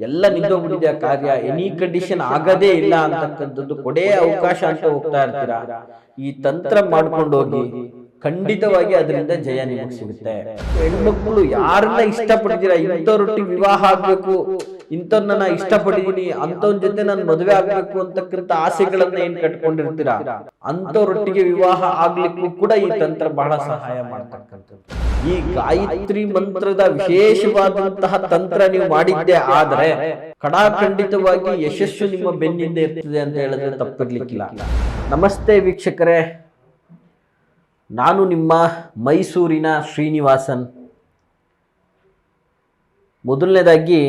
ಎಲ್ಲ ನಿಂತೋಗ್ಬಿಟ್ಟಿದೆ ಆ ಕಾರ್ಯ. ಎನಿ ಕಂಡೀಷನ್ ಆಗದೇ ಇಲ್ಲ ಅಂತಕ್ಕಂಥದ್ದು ಕೊಡೇ ಅವಕಾಶ ಅಂತ ಹೋಗ್ತಾ ಇರ್ತೀರಾ? ಈ ತಂತ್ರ ಮಾಡ್ಕೊಂಡು ಹೋಗಿ ಖಂಡಿತವಾಗಿ ಅದರಿಂದ ಜಯ ನಿಮಗೆ ಸಿಗುತ್ತೆ. ಹೆಣ್ಮಕ್ಳು ಯಾರನ್ನ ಇಷ್ಟಪಡ್ತೀರಾ? ಇಂಥವ್ರೊಟ್ಟಿಗೆ ವಿವಾಹ ಆಗ್ಬೇಕು. ಇಂಥವ್ರನ್ನ ನನ್ನ ಇಷ್ಟಪಟ್ಟಿದೀನಿ ಅಂಥವ್ ಜೊತೆ ನಾನು ಮದುವೆ ಆಗ್ಬೇಕು ಅಂತಕ್ಕಂಥ ಆಸೆಗಳನ್ನ ಏನ್ ಕಟ್ಕೊಂಡಿರ್ತೀರಾ? ಅಂಥವ್ರೊಟ್ಟಿಗೆ ವಿವಾಹ ಆಗ್ಲಿಕ್ಕೂ ಕೂಡ ಈ ತಂತ್ರ ಬಹಳ ಸಹಾಯ ಮಾಡ್ತಕ್ಕಂಥದ್ದು. ಈ ಗಾಯತ್ರಿ ಮಂತ್ರದ ವಿಶೇಷವಾದಂತಹ ತಂತ್ರ ನೀವು ಮಾಡಿದ್ದೆ ಆದ್ರೆ ಕಡಾಖಂಡಿತವಾಗಿ ಯಶಸ್ಸು ನಿಮ್ಮ ಬೆನ್ನಿಂದ ಇರ್ತದೆ ಅಂತ ಹೇಳಿದ್ರೆ ತಪ್ಪಿರ್ಲಿಕ್ಕಿಲ್ಲ. ನಮಸ್ತೆ ವೀಕ್ಷಕರೇ. ನಾನು ನಿಮ್ಮ ಮೈಸೂರಿನ ಶ್ರೀನಿವಾಸನ್. ಮೊದಲನೇದಾಗಿ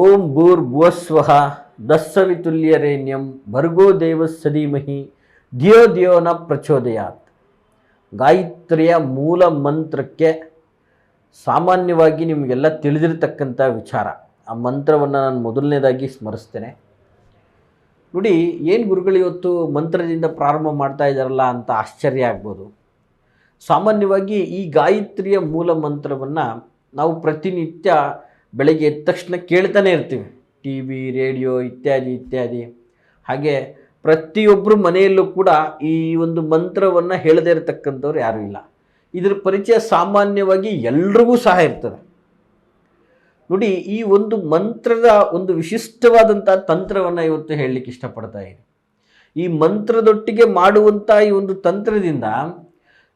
ಓಂ ಭೂರ್ ಭುವಸ್ವಹ ದಸ್ಸವಿತುಲ್ಯರೇಣ್ಯಂ ಭರ್ಗೋ ಸದೀಮಹಿ ಧಿಯೋ ಧಿಯೋನ ಪ್ರಚೋದಯಾತ್. ಗಾಯತ್ರಿಯ ಮೂಲ ಮಂತ್ರಕ್ಕೆ ಸಾಮಾನ್ಯವಾಗಿ ನಿಮಗೆಲ್ಲ ತಿಳಿದಿರತಕ್ಕಂಥ ವಿಚಾರ. ಆ ಮಂತ್ರವನ್ನು ನಾನು ಮೊದಲನೇದಾಗಿ ಸ್ಮರಿಸ್ತೇನೆ. ನೋಡಿ, ಏನು ಗುರುಗಳು ಇವತ್ತು ಮಂತ್ರದಿಂದ ಪ್ರಾರಂಭ ಮಾಡ್ತಾ ಇದ್ದಾರಲ್ಲ ಅಂತ ಆಶ್ಚರ್ಯ ಆಗ್ಬೋದು. ಸಾಮಾನ್ಯವಾಗಿ ಈ ಗಾಯತ್ರಿಯ ಮೂಲ ಮಂತ್ರವನ್ನು ನಾವು ಪ್ರತಿನಿತ್ಯ ಬೆಳಗ್ಗೆ ಎದ್ದ ತಕ್ಷಣ ಕೇಳ್ತಾನೆ ಇರ್ತೀವಿ. ಟಿ ವಿ ರೇಡಿಯೋ ಇತ್ಯಾದಿ ಇತ್ಯಾದಿ. ಹಾಗೆ ಪ್ರತಿಯೊಬ್ಬರು ಮನೆಯಲ್ಲೂ ಕೂಡ ಈ ಒಂದು ಮಂತ್ರವನ್ನು ಹೇಳದೇ ಇರತಕ್ಕಂಥವ್ರು ಯಾರೂ ಇಲ್ಲ. ಇದರ ಪರಿಚಯ ಸಾಮಾನ್ಯವಾಗಿ ಎಲ್ರಿಗೂ ಸಹ ಇರ್ತದೆ. ನೋಡಿ, ಈ ಒಂದು ಮಂತ್ರದ ಒಂದು ವಿಶಿಷ್ಟವಾದಂಥ ತಂತ್ರವನ್ನು ಇವತ್ತು ಹೇಳಲಿಕ್ಕೆ ಇಷ್ಟಪಡ್ತಾ ಇದೆ ಈ ಮಂತ್ರದೊಟ್ಟಿಗೆ ಮಾಡುವಂಥ ಈ ಒಂದು ತಂತ್ರದಿಂದ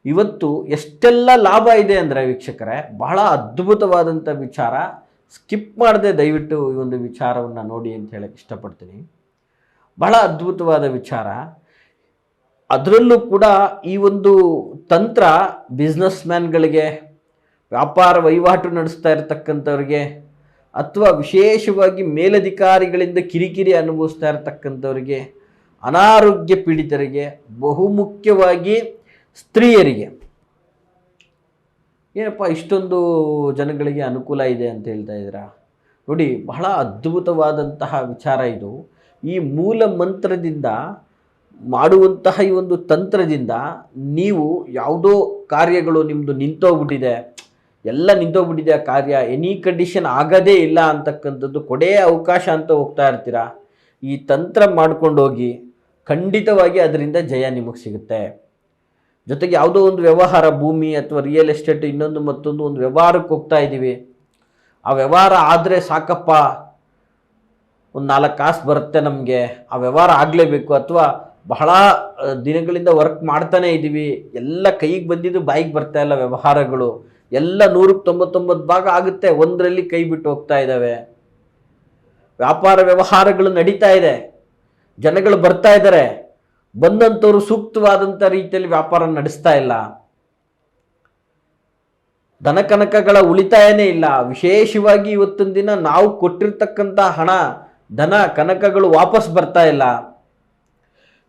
ಇವತ್ತು ಎಷ್ಟೆಲ್ಲ ಲಾಭ ಇದೆ ಅಂದರೆ ವೀಕ್ಷಕರೇ, ಬಹಳ ಅದ್ಭುತವಾದಂಥ ವಿಚಾರ. ಸ್ಕಿಪ್ ಮಾಡದೆ ದಯವಿಟ್ಟು ಈ ಒಂದು ವಿಚಾರವನ್ನು ನೋಡಿ ಅಂತ ಹೇಳಕ್ಕೆ ಇಷ್ಟಪಡ್ತೀನಿ. ಬಹಳ ಅದ್ಭುತವಾದ ವಿಚಾರ. ಅದರಲ್ಲೂ ಕೂಡ ಈ ಒಂದು ತಂತ್ರ ಬಿಸ್ನೆಸ್ ಮ್ಯಾನ್ಗಳಿಗೆ ವ್ಯಾಪಾರ ವಹಿವಾಟು ನಡೆಸ್ತಾ ಇರತಕ್ಕಂಥವ್ರಿಗೆ, ಅಥವಾ ವಿಶೇಷವಾಗಿ ಮೇಲಧಿಕಾರಿಗಳಿಂದ ಕಿರಿಕಿರಿ ಅನುಭವಿಸ್ತಾ ಇರತಕ್ಕಂಥವ್ರಿಗೆ, ಅನಾರೋಗ್ಯ ಪೀಡಿತರಿಗೆ, ಬಹುಮುಖ್ಯವಾಗಿ ಸ್ತ್ರೀಯರಿಗೆ ಏನಪ್ಪ, ಇಷ್ಟೊಂದು ಜನಗಳಿಗೆ ಅನುಕೂಲ ಇದೆ ಅಂತ ಹೇಳ್ತಾ ಇದ್ದೀರಾ? ನೋಡಿ, ಬಹಳ ಅದ್ಭುತವಾದಂತಹ ವಿಚಾರ ಇದು. ಈ ಮೂಲ ಮಂತ್ರದಿಂದ ಮಾಡುವಂತಹ ಈ ಒಂದು ತಂತ್ರದಿಂದ ನೀವು ಯಾವುದೋ ಕಾರ್ಯಗಳು ನಿಮ್ಮದು ನಿಂತೋಗ್ಬಿಟ್ಟಿದೆ. ಎಲ್ಲ ನಿಂತೋಗ್ಬಿಟ್ಟಿದೆ ಆ ಕಾರ್ಯ. ಎನಿ ಕಂಡೀಷನ್ ಆಗೋದೇ ಇಲ್ಲ ಅಂತಕ್ಕಂಥದ್ದು ಕೊಡೇ ಅವಕಾಶ ಅಂತ ಹೋಗ್ತಾ ಇರ್ತೀರಾ? ಈ ತಂತ್ರ ಮಾಡ್ಕೊಂಡು ಹೋಗಿ ಖಂಡಿತವಾಗಿ ಅದರಿಂದ ಜಯ ನಿಮಗೆ ಸಿಗುತ್ತೆ. ಜೊತೆಗೆ ಯಾವುದೋ ಒಂದು ವ್ಯವಹಾರ, ಭೂಮಿ ಅಥವಾ ರಿಯಲ್ ಎಸ್ಟೇಟ್ ಇನ್ನೊಂದು ಮತ್ತೊಂದು ಒಂದು ವ್ಯವಹಾರಕ್ಕೆ ಹೋಗ್ತಾ ಇದ್ದೀವಿ. ಆ ವ್ಯವಹಾರ ಆದರೆ ಸಾಕಪ್ಪ, ಒಂದು ನಾಲ್ಕು ಕಾಸು ಬರುತ್ತೆ ನಮಗೆ. ಆ ವ್ಯವಹಾರ ಆಗಲೇಬೇಕು ಅಥವಾ ಬಹಳ ದಿನಗಳಿಂದ ವರ್ಕ್ ಮಾಡ್ತಾನೆ ಇದ್ದೀವಿ. ಎಲ್ಲ ಕೈಗೆ ಬಂದಿದ್ದು ಬಾಯಿಗೆ ಬರ್ತಾ ಇಲ್ಲ ವ್ಯವಹಾರಗಳು. ಎಲ್ಲ ನೂರಕ್ಕೆ ತೊಂಬತ್ತೊಂಬತ್ತು ಭಾಗ ಆಗುತ್ತೆ, ಒಂದರಲ್ಲಿ ಕೈ ಬಿಟ್ಟು ಹೋಗ್ತಾ ಇದ್ದಾವೆ. ವ್ಯಾಪಾರ ವ್ಯವಹಾರಗಳು ನಡೀತಾ ಇದೆ. ಜನಗಳು ಬರ್ತಾ ಇದ್ದಾರೆ. ಬಂದಂಥವ್ರು ಸೂಕ್ತವಾದಂಥ ರೀತಿಯಲ್ಲಿ ವ್ಯಾಪಾರ ನಡೆಸ್ತಾ ಇಲ್ಲ. ಧನಕನಕಗಳ ಉಳಿತಾಯನೇ ಇಲ್ಲ. ವಿಶೇಷವಾಗಿ ಇವತ್ತಿನ ದಿನ ನಾವು ಕೊಟ್ಟಿರ್ತಕ್ಕಂಥ ಹಣ, ದನ, ಕನಕಗಳು ವಾಪಸ್ ಬರ್ತಾ ಇಲ್ಲ.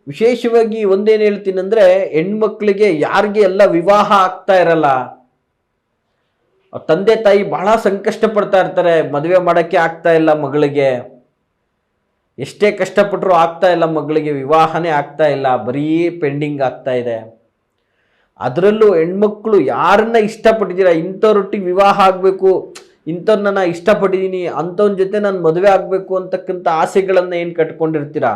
ವಿಶೇಷವಾಗಿ ಒಂದೇನು ಹೇಳ್ತೀನಿ ಅಂದರೆ ಹೆಣ್ಮಕ್ಳಿಗೆ ಯಾರಿಗೆ ಎಲ್ಲ ವಿವಾಹ ಆಗ್ತಾ ಇರಲ್ಲ. ತಂದೆ ತಾಯಿ ಬಹಳ ಸಂಕಷ್ಟ ಪಡ್ತಾ ಇರ್ತಾರೆ, ಮದುವೆ ಮಾಡೋಕ್ಕೆ ಆಗ್ತಾ ಇಲ್ಲ ಮಗಳಿಗೆ. ಎಷ್ಟೇ ಕಷ್ಟಪಟ್ಟರು ಆಗ್ತಾ ಇಲ್ಲ, ಮಗಳಿಗೆ ವಿವಾಹನೇ ಆಗ್ತಾ ಇಲ್ಲ, ಬರೀ ಪೆಂಡಿಂಗ್ ಆಗ್ತಾ ಇದೆ. ಅದರಲ್ಲೂ ಹೆಣ್ಮಕ್ಳು ಯಾರನ್ನ ಇಷ್ಟಪಟ್ಟಿದ್ದೀರಾ? ಇಂಥವ್ರೊಟ್ಟಿಗೆ ವಿವಾಹ ಆಗಬೇಕು, ಇಂಥವ್ರನ್ನ ನಾನು ಇಷ್ಟಪಟ್ಟಿದ್ದೀನಿ, ಅಂಥವ್ನ ಜೊತೆ ನಾನು ಮದುವೆ ಆಗಬೇಕು ಅಂತಕ್ಕಂಥ ಆಸೆಗಳನ್ನು ಏನು ಕಟ್ಕೊಂಡಿರ್ತೀರಾ?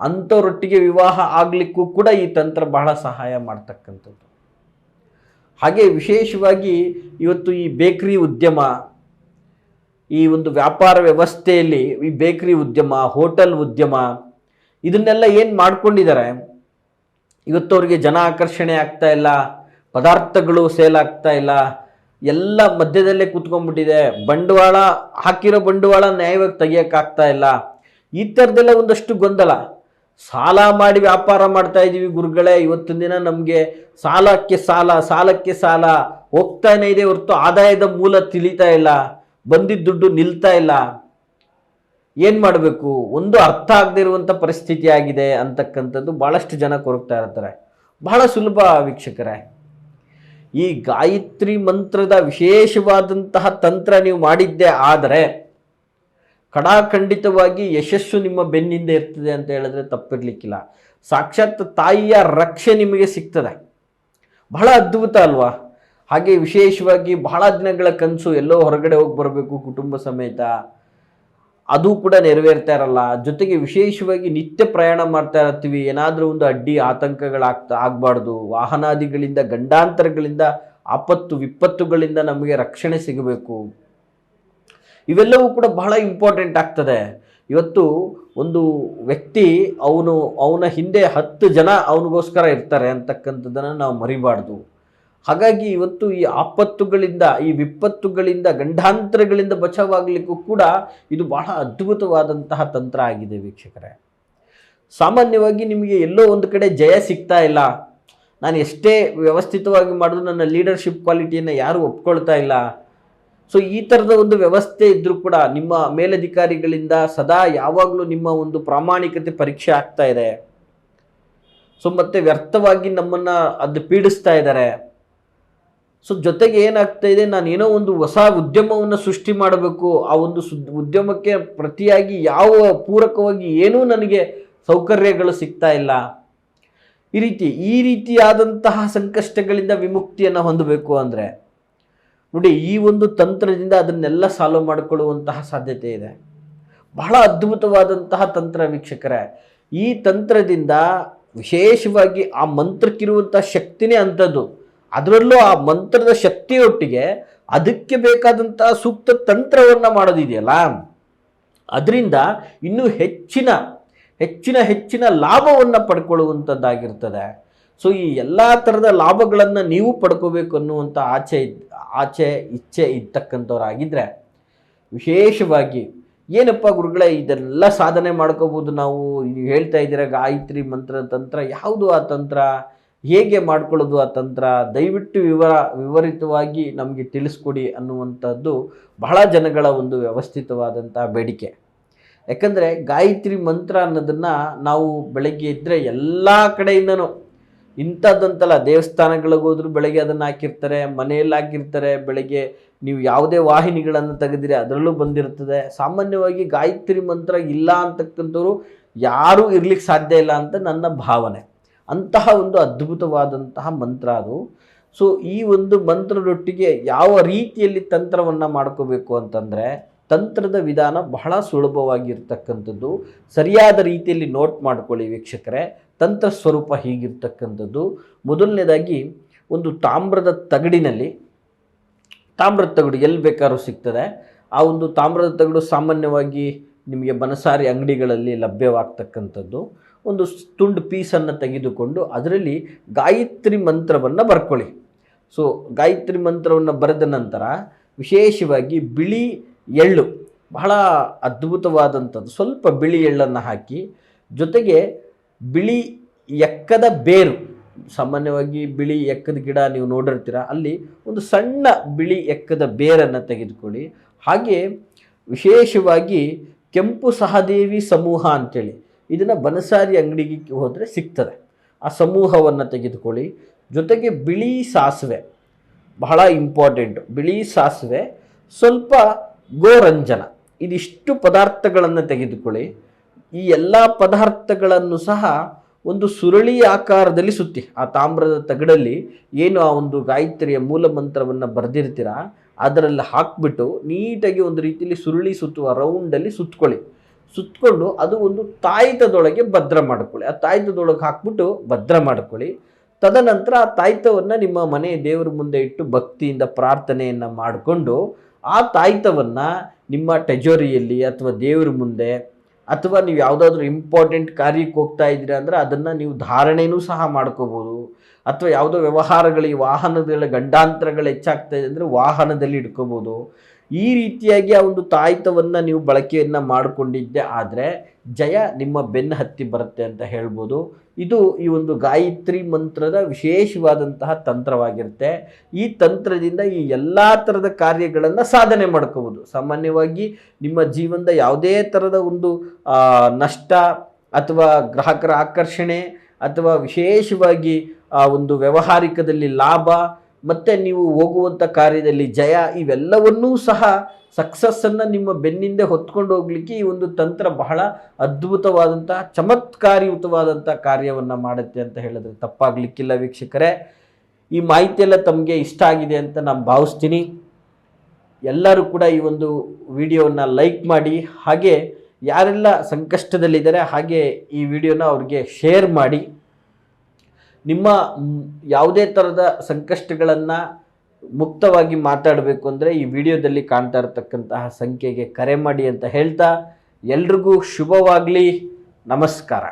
ಅಂಥವ್ರೊಟ್ಟಿಗೆ ವಿವಾಹ ಆಗಲಿಕ್ಕೂ ಕೂಡ ಈ ತಂತ್ರ ಬಹಳ ಸಹಾಯ ಮಾಡ್ತಕ್ಕಂಥದ್ದು. ಹಾಗೆ ವಿಶೇಷವಾಗಿ ಇವತ್ತು ಈ ಬೇಕ್ರಿ ಉದ್ಯಮ ಈ ಒಂದು ವ್ಯಾಪಾರ ವ್ಯವಸ್ಥೆಯಲ್ಲಿ ಈ ಬೇಕರಿ ಉದ್ಯಮ, ಹೋಟೆಲ್ ಉದ್ಯಮ, ಇದನ್ನೆಲ್ಲ ಏನು ಮಾಡ್ಕೊಂಡಿದ್ದಾರೆ? ಇವತ್ತು ಅವರಿಗೆ ಜನ ಆಕರ್ಷಣೆ ಆಗ್ತಾ ಇಲ್ಲ, ಪದಾರ್ಥಗಳು ಸೇಲ್ ಆಗ್ತಾ ಇಲ್ಲ, ಎಲ್ಲ ಮಧ್ಯದಲ್ಲೇ ಕೂತ್ಕೊಂಡ್ಬಿಟ್ಟಿದೆ. ಬಂಡವಾಳ, ಹಾಕಿರೋ ಬಂಡವಾಳ ನ್ಯಾಯವಾಗಿ ತೆಗಿಯೋಕ್ಕಾಗ್ತಾ ಇಲ್ಲ. ಈ ಥರದ್ದೆಲ್ಲ ಒಂದಷ್ಟು ಗೊಂದಲ. ಸಾಲ ಮಾಡಿ ವ್ಯಾಪಾರ ಮಾಡ್ತಾ ಇದ್ದೀವಿ ಗುರುಗಳೇ, ಇವತ್ತಿನ ದಿನ ನಮಗೆ ಸಾಲಕ್ಕೆ ಸಾಲ ಸಾಲಕ್ಕೆ ಸಾಲ ಹೋಗ್ತಾನೇ ಇದೆ ಹೊರತು ಆದಾಯದ ಮೂಲ ತಿಳಿತಾ ಇಲ್ಲ. ಬಂದಿದ್ದ ದುಡ್ಡು ನಿಲ್ತಾ ಇಲ್ಲ. ಏನು ಮಾಡಬೇಕು? ಒಂದು ಅರ್ಥ ಆಗದೇ ಇರುವಂಥ ಪರಿಸ್ಥಿತಿ ಆಗಿದೆ ಅಂತಕ್ಕಂಥದ್ದು ಭಾಳಷ್ಟು ಜನ ಕೊರಗ್ತಾ ಇರ್ತಾರೆ. ಬಹಳ ಸುಲಭ ವೀಕ್ಷಕರೇ. ಈ ಗಾಯತ್ರಿ ಮಂತ್ರದ ವಿಶೇಷವಾದಂತಹ ತಂತ್ರ ನೀವು ಮಾಡಿದ್ದೆ ಆದರೆ ಕಡಾಖಂಡಿತವಾಗಿ ಯಶಸ್ಸು ನಿಮ್ಮ ಬೆನ್ನಿಂದ ಇರ್ತದೆ ಅಂತ ಹೇಳಿದ್ರೆ ತಪ್ಪಿರಲಿಕ್ಕಿಲ್ಲ. ಸಾಕ್ಷಾತ್ ತಾಯಿಯ ರಕ್ಷೆ ನಿಮಗೆ ಸಿಗ್ತದೆ. ಬಹಳ ಅದ್ಭುತ ಅಲ್ವಾ? ಹಾಗೆ ವಿಶೇಷವಾಗಿ ಬಹಳ ದಿನಗಳ ಕನಸು ಎಲ್ಲೋ ಹೊರಗಡೆ ಹೋಗಿ ಬರಬೇಕು ಕುಟುಂಬ ಸಮೇತ. ಅದು ಕೂಡ ನೆರವೇರ್ತಾ ಇರಲ್ಲ. ಜೊತೆಗೆ ವಿಶೇಷವಾಗಿ ನಿತ್ಯ ಪ್ರಯಾಣ ಮಾಡ್ತಾ ಇರ್ತೀವಿ. ಏನಾದರೂ ಒಂದು ಅಡ್ಡಿ ಆತಂಕಗಳಾಗ್ತಾ, ಆಗಬಾರ್ದು. ವಾಹನಾದಿಗಳಿಂದ, ಗಂಡಾಂತರಗಳಿಂದ, ಆಪತ್ತು, ವಿಪತ್ತುಗಳಿಂದ ನಮಗೆ ರಕ್ಷಣೆ ಸಿಗಬೇಕು. ಇವೆಲ್ಲವೂ ಕೂಡ ಬಹಳ ಇಂಪಾರ್ಟೆಂಟ್ ಆಗ್ತದೆ. ಇವತ್ತು ಒಂದು ವ್ಯಕ್ತಿ ಅವನು, ಅವನ ಹಿಂದೆ ಹತ್ತು ಜನ ಅವನಿಗೋಸ್ಕರ ಇರ್ತಾರೆ ಅಂತಕ್ಕಂಥದ್ದನ್ನು ನಾವು ಮರಿಬಾರ್ದು. ಹಾಗಾಗಿ ಇವತ್ತು ಈ ಆಪತ್ತುಗಳಿಂದ, ಈ ವಿಪತ್ತುಗಳಿಂದ, ಗಂಡಾಂತರಗಳಿಂದ ಬಚಾವಾಗಲಿಕ್ಕೂ ಕೂಡ ಇದು ಬಹಳ ಅದ್ಭುತವಾದಂತಹ ತಂತ್ರ ಆಗಿದೆ ವೀಕ್ಷಕರೇ. ಸಾಮಾನ್ಯವಾಗಿ ನಿಮಗೆ ಎಲ್ಲೋ ಒಂದು ಕಡೆ ಜಯ ಸಿಗ್ತಾ ಇಲ್ಲ. ನಾನು ಎಷ್ಟೇ ವ್ಯವಸ್ಥಿತವಾಗಿ ಮಾಡಿದ್ರು ನನ್ನ ಲೀಡರ್ಶಿಪ್ ಕ್ವಾಲಿಟಿಯನ್ನು ಯಾರೂ ಒಪ್ಕೊಳ್ತಾ ಇಲ್ಲ. ಸೊ ಈ ಥರದ ಒಂದು ವ್ಯವಸ್ಥೆ ಇದ್ದರೂ ಕೂಡ ನಿಮ್ಮ ಮೇಲಧಿಕಾರಿಗಳಿಂದ ಸದಾ ಯಾವಾಗಲೂ ನಿಮ್ಮ ಒಂದು ಪ್ರಾಮಾಣಿಕತೆ ಪರೀಕ್ಷೆ ಆಗ್ತಾ ಇದೆ. ಸೊ ಮತ್ತೆ ವ್ಯರ್ಥವಾಗಿ ನಮ್ಮನ್ನು ಅದು ಪೀಡಿಸ್ತಾ ಇದ್ದಾರೆ. ಸೊ ಜೊತೆಗೆ ಏನಾಗ್ತಾ ಇದೆ ನಾನು ಏನೋ ಒಂದು ಹೊಸ ಉದ್ಯಮವನ್ನು ಸೃಷ್ಟಿ ಮಾಡಬೇಕು, ಆ ಒಂದು ಸುದ್ ಉದ್ಯಮಕ್ಕೆ ಪ್ರತಿಯಾಗಿ ಯಾವ ಪೂರಕವಾಗಿ ಏನೂ ನನಗೆ ಸೌಕರ್ಯಗಳು ಸಿಗ್ತಾ ಇಲ್ಲ. ಈ ರೀತಿ, ಈ ರೀತಿಯಾದಂತಹ ಸಂಕಷ್ಟಗಳಿಂದ ವಿಮುಕ್ತಿಯನ್ನು ಹೊಂದಬೇಕು ಅಂದರೆ, ನೋಡಿ, ಈ ಒಂದು ತಂತ್ರದಿಂದ ಅದನ್ನೆಲ್ಲ ಸಾಲ್ವ್ ಮಾಡಿಕೊಳ್ಳುವಂತಹ ಸಾಧ್ಯತೆ ಇದೆ. ಬಹಳ ಅದ್ಭುತವಾದಂತಹ ತಂತ್ರ ವೀಕ್ಷಕರೇ. ಈ ತಂತ್ರದಿಂದ ವಿಶೇಷವಾಗಿ ಆ ಮಂತ್ರಕ್ಕಿರುವಂಥ ಶಕ್ತಿನೇ ಅಂಥದ್ದು. ಅದರಲ್ಲೂ ಆ ಮಂತ್ರದ ಶಕ್ತಿಯೊಟ್ಟಿಗೆ ಅದಕ್ಕೆ ಬೇಕಾದಂತಹ ಸೂಕ್ತ ತಂತ್ರವನ್ನು ಮಾಡೋದಿದೆಯಲ್ಲ? ಅದರಿಂದ ಇನ್ನೂ ಹೆಚ್ಚಿನ ಹೆಚ್ಚಿನ ಹೆಚ್ಚಿನ ಲಾಭವನ್ನು ಪಡ್ಕೊಳ್ಳುವಂಥದ್ದಾಗಿರ್ತದೆ. ಸೊ ಈ ಎಲ್ಲ ಥರದ ಲಾಭಗಳನ್ನು ನೀವು ಪಡ್ಕೋಬೇಕು ಅನ್ನುವಂಥ ಆಚೆ ಆಚೆ, ಇಚ್ಛೆ ಇರ್ತಕ್ಕಂಥವ್ರಾಗಿದ್ದರೆ ವಿಶೇಷವಾಗಿ ಏನಪ್ಪ ಗುರುಗಳೇ, ಇದೆಲ್ಲ ಸಾಧನೆ ಮಾಡ್ಕೋಬೋದು ನಾವು. ನೀವು ಹೇಳ್ತಾ ಇದ್ದೀರ ಗಾಯತ್ರಿ ಮಂತ್ರ, ತಂತ್ರ, ಯಾವುದು ಆ ತಂತ್ರ? ಹೇಗೆ ಮಾಡಿಕೊಳ್ಳೋದು ಆ ತಂತ್ರ, ದಯವಿಟ್ಟು ವಿವರ, ವಿವರಿತವಾಗಿ ನಮಗೆ ತಿಳಿಸ್ಕೊಡಿ ಅನ್ನುವಂಥದ್ದು ಬಹಳ ಜನಗಳ ಒಂದು ವ್ಯವಸ್ಥಿತವಾದಂಥ ಬೇಡಿಕೆ. ಯಾಕಂದರೆ ಗಾಯತ್ರಿ ಮಂತ್ರ ಅನ್ನೋದನ್ನು ನಾವು ಬೆಳಗ್ಗೆ ಇದ್ದರೆ ಎಲ್ಲ ಕಡೆಯಿಂದನೂ ಇಂಥದ್ದಂತಲ್ಲ ದೇವಸ್ಥಾನಗಳಿಗೆ ಹೋದ್ರು ಬೆಳಗ್ಗೆ ಅದನ್ನು ಹಾಕಿರ್ತಾರೆ, ಮನೆಯಲ್ಲಿ ಹಾಕಿರ್ತಾರೆ, ಬೆಳಗ್ಗೆ ನೀವು ಯಾವುದೇ ವಾಹಿನಿಗಳನ್ನು ತೆಗೆದಿರಿ ಅದರಲ್ಲೂ ಬಂದಿರ್ತದೆ ಸಾಮಾನ್ಯವಾಗಿ ಗಾಯತ್ರಿ ಮಂತ್ರ ಇಲ್ಲ ಅಂತಕ್ಕಂಥವ್ರು ಯಾರೂ ಇರ್ಲಿಕ್ಕೆ ಸಾಧ್ಯ ಇಲ್ಲ ಅಂತ ನನ್ನ ಭಾವನೆ. ಅಂತಹ ಒಂದು ಅದ್ಭುತವಾದಂತಹ ಮಂತ್ರ ಅದು. ಸೊ ಈ ಒಂದು ಮಂತ್ರದೊಟ್ಟಿಗೆ ಯಾವ ರೀತಿಯಲ್ಲಿ ತಂತ್ರವನ್ನು ಮಾಡ್ಕೋಬೇಕು ಅಂತಂದರೆ, ತಂತ್ರದ ವಿಧಾನ ಬಹಳ ಸುಲಭವಾಗಿರ್ತಕ್ಕಂಥದ್ದು. ಸರಿಯಾದ ರೀತಿಯಲ್ಲಿ ನೋಟ್ ಮಾಡ್ಕೊಳ್ಳಿ ವೀಕ್ಷಕರೇ. ತಂತ್ರ ಸ್ವರೂಪ ಹೀಗಿರ್ತಕ್ಕಂಥದ್ದು. ಮೊದಲನೇದಾಗಿ, ಒಂದು ತಾಮ್ರದ ತಗಡಿನಲ್ಲಿ, ತಾಮ್ರದ ತಗಡು ಎಲ್ಲಿ ಬೇಕಾದ್ರೂ ಸಿಗ್ತದೆ. ಆ ಒಂದು ತಾಮ್ರದ ತಗಡು ಸಾಮಾನ್ಯವಾಗಿ ನಿಮಗೆ ಬನಸಾರಿ ಅಂಗಡಿಗಳಲ್ಲಿ ಲಭ್ಯವಾಗ್ತಕ್ಕಂಥದ್ದು. ಒಂದು ತುಂಡು ಪೀಸನ್ನು ತೆಗೆದುಕೊಂಡು ಅದರಲ್ಲಿ ಗಾಯತ್ರಿ ಮಂತ್ರವನ್ನು ಬರ್ಕೊಳ್ಳಿ. ಸೊ ಗಾಯತ್ರಿ ಮಂತ್ರವನ್ನು ಬರೆದ ನಂತರ ವಿಶೇಷವಾಗಿ ಬಿಳಿ ಎಳ್ಳು ಬಹಳ ಅದ್ಭುತವಾದಂಥದ್ದು. ಸ್ವಲ್ಪ ಬಿಳಿ ಎಳ್ಳನ್ನು ಹಾಕಿ ಜೊತೆಗೆ ಬಿಳಿ ಎಕ್ಕದ ಬೇರು, ಸಾಮಾನ್ಯವಾಗಿ ಬಿಳಿ ಎಕ್ಕದ ಗಿಡ ನೀವು ನೋಡಿರ್ತೀರ, ಅಲ್ಲಿ ಒಂದು ಸಣ್ಣ ಬಿಳಿ ಎಕ್ಕದ ಬೇರನ್ನು ತೆಗೆದುಕೊಳ್ಳಿ. ಹಾಗೆ ವಿಶೇಷವಾಗಿ ಕೆಂಪು ಸಹದೇವಿ ಸಮೂಹ ಅಂತೇಳಿ ಇದನ್ನು ಬನಸಾರಿ ಅಂಗಡಿಗೆ ಹೋದರೆ ಸಿಗ್ತದೆ. ಆ ಸಮೂಹವನ್ನು ತೆಗೆದುಕೊಳ್ಳಿ. ಜೊತೆಗೆ ಬಿಳಿ ಸಾಸಿವೆ, ಬಹಳ ಇಂಪಾರ್ಟೆಂಟು ಬಿಳಿ ಸಾಸಿವೆ ಸ್ವಲ್ಪ ಗೋರಂಜನ. ಇದಿಷ್ಟು ಪದಾರ್ಥಗಳನ್ನು ತೆಗೆದುಕೊಳ್ಳಿ. ಈ ಎಲ್ಲ ಪದಾರ್ಥಗಳನ್ನು ಸಹ ಒಂದು ಸುರಳಿ ಆಕಾರದಲ್ಲಿ ಸುತ್ತಿ. ಆ ತಾಮ್ರದ ತಗಡಲ್ಲಿ ಏನು ಆ ಒಂದು ಗಾಯತ್ರಿಯ ಮೂಲ ಮಂತ್ರವನ್ನು ಬರೆದಿರ್ತೀರ, ಅದರಲ್ಲಿ ಹಾಕ್ಬಿಟ್ಟು ನೀಟಾಗಿ ಒಂದು ರೀತಿಯಲ್ಲಿ ಸುರುಳಿ ಸುತ್ತುವ ರೌಂಡಲ್ಲಿ ಸುತ್ಕೊಳ್ಳಿ. ಸುತ್ತಕೊಂಡು ಅದು ಒಂದು ತಾಯಿತದೊಳಗೆ ಭದ್ರ ಮಾಡ್ಕೊಳ್ಳಿ. ಆ ತಾಯಿತದೊಳಗೆ ಹಾಕ್ಬಿಟ್ಟು ಭದ್ರ ಮಾಡ್ಕೊಳ್ಳಿ. ತದನಂತರ ಆ ತಾಯ್ತವನ್ನು ನಿಮ್ಮ ಮನೆ ದೇವರ ಮುಂದೆ ಇಟ್ಟು ಭಕ್ತಿಯಿಂದ ಪ್ರಾರ್ಥನೆಯನ್ನು ಮಾಡಿಕೊಂಡು ಆ ತಾಯ್ತವನ್ನು ನಿಮ್ಮ ಟೆಜೋರಿಯಲ್ಲಿ ಅಥವಾ ದೇವರ ಮುಂದೆ ಅಥವಾ ನೀವು ಯಾವುದಾದ್ರೂ ಇಂಪಾರ್ಟೆಂಟ್ ಕಾರ್ಯಕ್ಕೆ ಹೋಗ್ತಾ ಇದ್ದೀರಾ ಅಂದರೆ ಅದನ್ನು ನೀವು ಧಾರಣೆಯೂ ಸಹ ಮಾಡ್ಕೋಬೋದು. ಅಥವಾ ಯಾವುದೋ ವ್ಯವಹಾರಗಳಿಗೆ ವಾಹನಗಳ ಗಂಡಾಂತರಗಳು ಹೆಚ್ಚಾಗ್ತಾ ಇದೆ ಅಂದರೆ ವಾಹನದಲ್ಲಿ ಇಟ್ಕೋಬೋದು. ಈ ರೀತಿಯಾಗಿ ಆ ಒಂದು ತಾಯ್ತವನ್ನು ನೀವು ಬಳಕೆಯನ್ನು ಮಾಡಿಕೊಂಡಿದ್ದೆ ಆದರೆ ಜಯ ನಿಮ್ಮ ಬೆನ್ನು ಹತ್ತಿ ಬರುತ್ತೆ ಅಂತ ಹೇಳ್ಬೋದು. ಇದು ಈ ಒಂದು ಗಾಯತ್ರಿ ಮಂತ್ರದ ವಿಶೇಷವಾದಂತಹ ತಂತ್ರವಾಗಿರುತ್ತೆ. ಈ ತಂತ್ರದಿಂದ ಈ ಎಲ್ಲ ಥರದ ಕಾರ್ಯಗಳನ್ನು ಸಾಧನೆ ಮಾಡ್ಕೋಬೋದು. ಸಾಮಾನ್ಯವಾಗಿ ನಿಮ್ಮ ಜೀವನದ ಯಾವುದೇ ಥರದ ಒಂದು ನಷ್ಟ ಅಥವಾ ಗ್ರಾಹಕರ ಆಕರ್ಷಣೆ ಅಥವಾ ವಿಶೇಷವಾಗಿ ಆ ಒಂದು ವ್ಯವಹಾರಿಕದಲ್ಲಿ ಲಾಭ ಮತ್ತು ನೀವು ಹೋಗುವಂಥ ಕಾರ್ಯದಲ್ಲಿ ಜಯ ಇವೆಲ್ಲವನ್ನೂ ಸಹ ಸಕ್ಸಸ್ಸನ್ನು ನಿಮ್ಮ ಬೆನ್ನಿಂದೆ ಹೊತ್ಕೊಂಡು ಹೋಗ್ಲಿಕ್ಕೆ ಈ ಒಂದು ತಂತ್ರ ಬಹಳ ಅದ್ಭುತವಾದಂತಹ ಚಮತ್ಕಾರಿಯುತವಾದಂಥ ಕಾರ್ಯವನ್ನು ಮಾಡುತ್ತೆ ಅಂತ ಹೇಳಿದ್ರೆ ತಪ್ಪಾಗಲಿಕ್ಕಿಲ್ಲ ವೀಕ್ಷಕರೇ. ಈ ಮಾಹಿತಿಯೆಲ್ಲ ತಮಗೆ ಇಷ್ಟ ಆಗಿದೆ ಅಂತ ನಾನು ಭಾವಿಸ್ತೀನಿ. ಎಲ್ಲರೂ ಕೂಡ ಈ ಒಂದು ವಿಡಿಯೋವನ್ನು ಲೈಕ್ ಮಾಡಿ, ಹಾಗೆ ಯಾರೆಲ್ಲ ಸಂಕಷ್ಟದಲ್ಲಿದ್ದಾರೆ ಹಾಗೆ ಈ ವಿಡಿಯೋನ ಅವ್ರಿಗೆ ಶೇರ್ ಮಾಡಿ. ನಿಮ್ಮ ಯಾವುದೇ ಥರದ ಸಂಕಷ್ಟಗಳನ್ನು ಮುಕ್ತವಾಗಿ ಮಾತಾಡಬೇಕು ಅಂದರೆ ಈ ವಿಡಿಯೋದಲ್ಲಿ ಕಾಣ್ತಾ ಇರತಕ್ಕಂತಹ ಸಂಖ್ಯೆಗೆ ಕರೆ ಮಾಡಿ ಅಂತ ಹೇಳ್ತಾ ಎಲ್ರಿಗೂ ಶುಭವಾಗಲಿ. ನಮಸ್ಕಾರ.